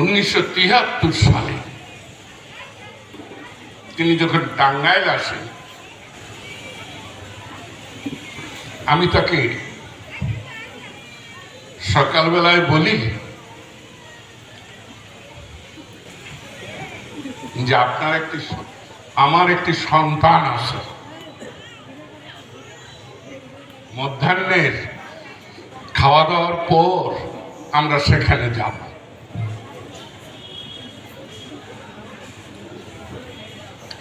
উনিশশো তিয়াত্তর সালে তিনি যখন টাঙ্গাইল আসেন, আমি তাকে সকালবেলায় বলি যে, আপনার একটি আমার একটি সন্তান আছে। মধ্যাহ্নের খাওয়া দাওয়ার পর আমরা সেখানে যাব।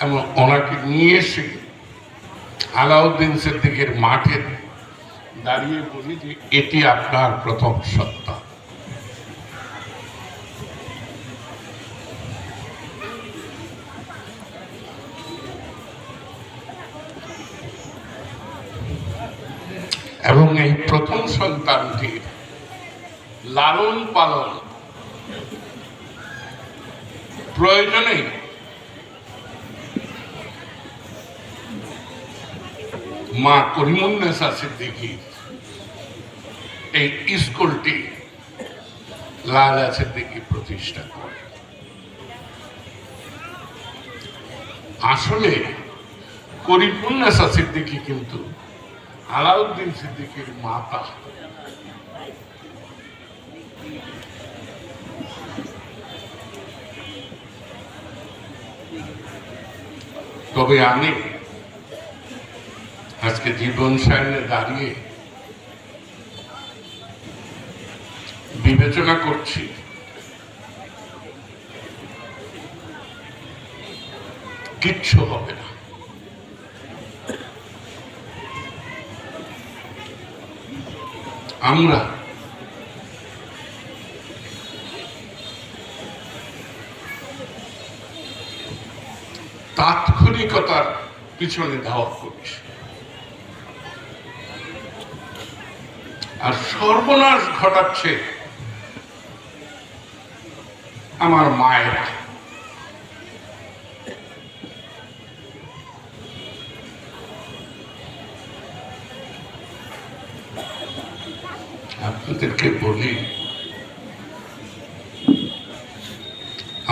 এবং ওনাকে নিয়ে এসে আলাউদ্দিন সিদ্দিকের মাঠে দাঁড়িয়ে বলি যে এটি আপনার প্রথম সত্তা। এবং এই প্রথম সন্তানটির লালন পালন প্রয়োজনে মা করিমুন্নেসা সিদ্দিকির এই স্কুলটি লালা সিদ্দিকি প্রতিষ্ঠা করে। আসলে করিমুন্নেসা সিদ্দিকি কিন্তু আলাউদ্দিন সিদ্দিকির মাতা। তবে আমি আজকে জীবন সামনে দাঁড়িয়ে বিবেচনা করছি। কিচ্ছু হবে না। আমরা তাৎক্ষণিকতার পিছনে ধাওয়া করছি। আর সর্বনাশ ঘটাচ্ছে আমার মায়েরা। আপনাদেরকে বলি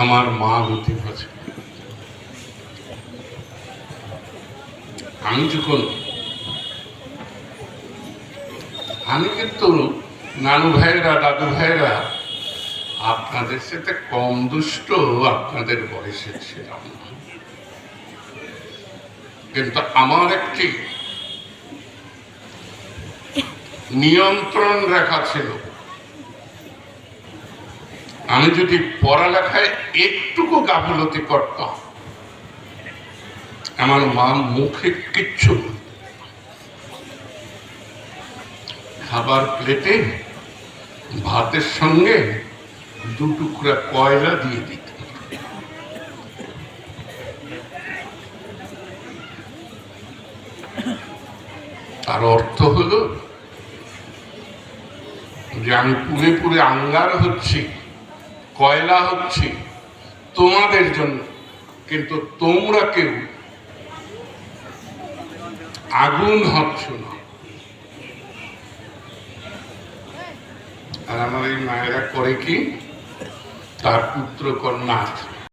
আমার মা লতিফ আছে। আমি যখন আমি কিন্তু নানু ভাইরা দাদু ভাইরা আপনাদের সাথে কম দুষ্ট আপনাদের বয়সে ছিলাম না কিন্তু আমার একটি নিয়ন্ত্রণ রেখা ছিল আমি যদি পড়ালেখায় একটুকু গাফলতি করতাম, আমার মা মুখে কিচ্ছু না। খাবার প্লেটে ভাতের সঙ্গে দু টুকরা কয়লা দিয়ে দিত। তার অর্থ হলো, যে আমি পুরে পুরে আঙ্গার হচ্ছি, কয়লা হচ্ছি, তোমাদের জন্য, কিন্তু তোমরা কেউ আগুন হচ্ছ না। আর আমার এই মায়েরা করে কি? তার পুত্র কন্যা